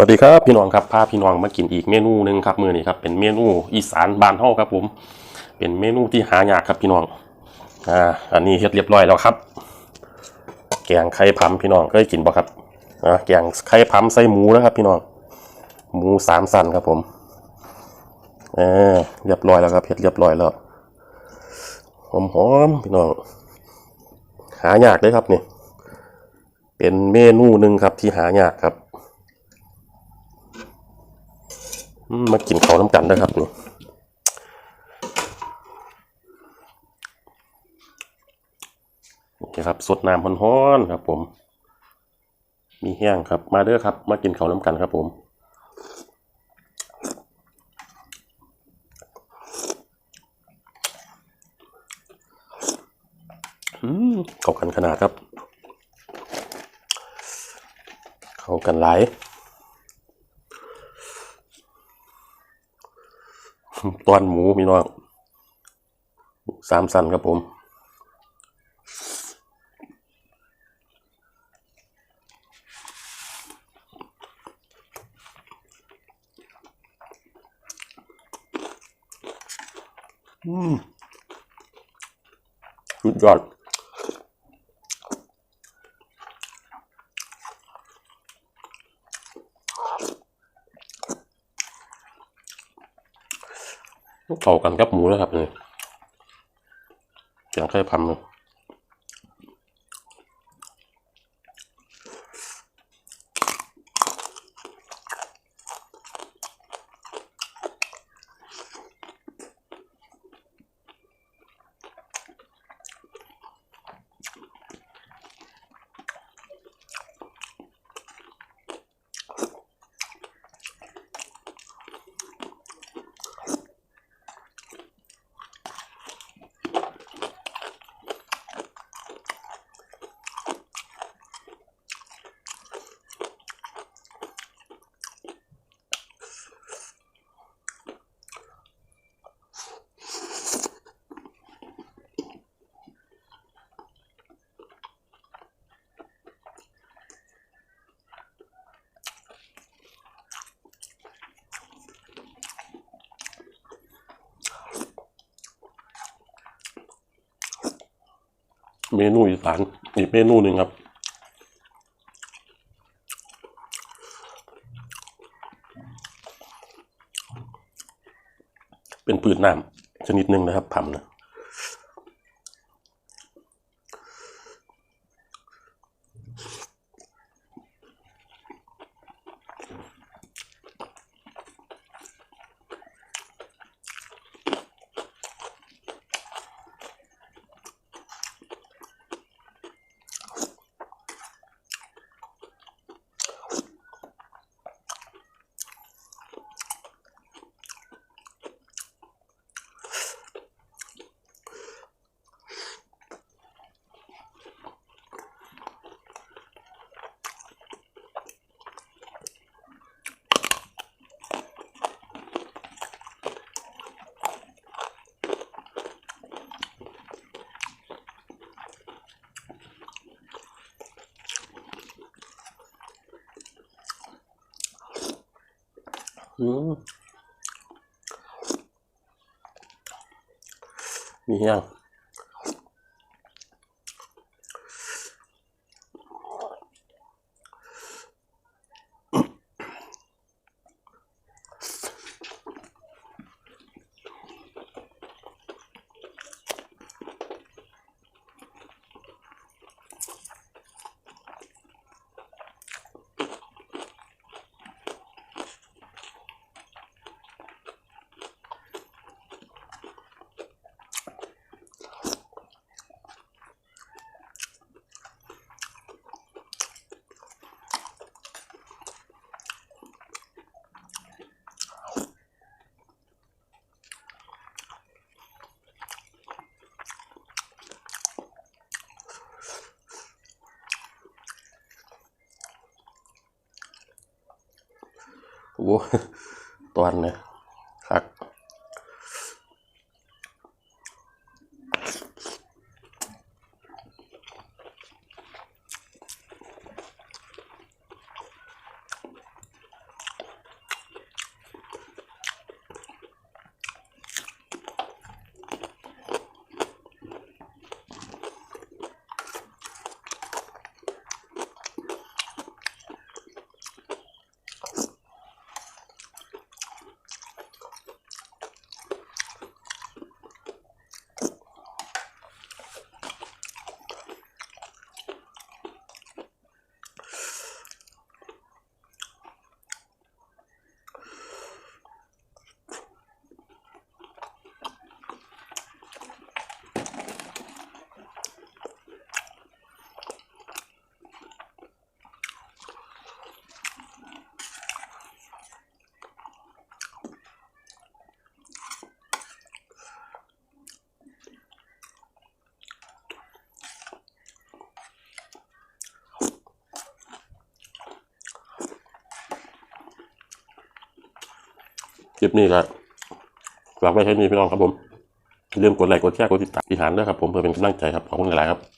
วัสดีครับพี่น้องครับพาพี่น้องมากินอีกเมนูหนึ่งครับมือนี้ครับเป็นเมนูอีสานบานเฮาครับผม เป็นเมนูที่หายากครับพี่น้องอ่าอันนี้เฮ็ดเรียบร้อยแล้วครับ แกงไข่พำพี่น้องเคยกินบ่ครับอ่าแกงไข่พำใส่หมูนะครับ พี่น้องหมูสามสันครับผมเออเรียบร้อยแล้วครับเฮ็ดเรียบร้อยแล้วหอมๆพี่น้องหายากเลยครับนี่เป็นเมนูหนึ่งครับที่หายากครับ อื มากินเขาวน้ำกันนะครับนี่นี่ครับสดน้ำฮ้อนๆครับ ผม มีแห้งครับ มาเด้อครับ มากินเขาวน้ำกันครับผมอืมเข้ากันขนาดครับ เข้ากันหลาย ตอนหมูพี่น้องสามสันครับผมอืมสุดยอด เข้ากันกับหมูแล้วครับนี่อย่างไข่พันเลย เมนูอีสานอีกเมนูหนึ่งครับ เป็นปืนน้ำชนิดหนึ่งนะครับพัมนะ อืม ตอนเนี่ยครับ อ คลิปนี้ก็ฝากไว้แค่นี้พี่น้องครับผมอย่าลืมกดไลค์กดแชร์กดติดตามอีหานด้วยครับผมเพื่อเป็นกำลังใจครับขอบคุณหลายๆครับ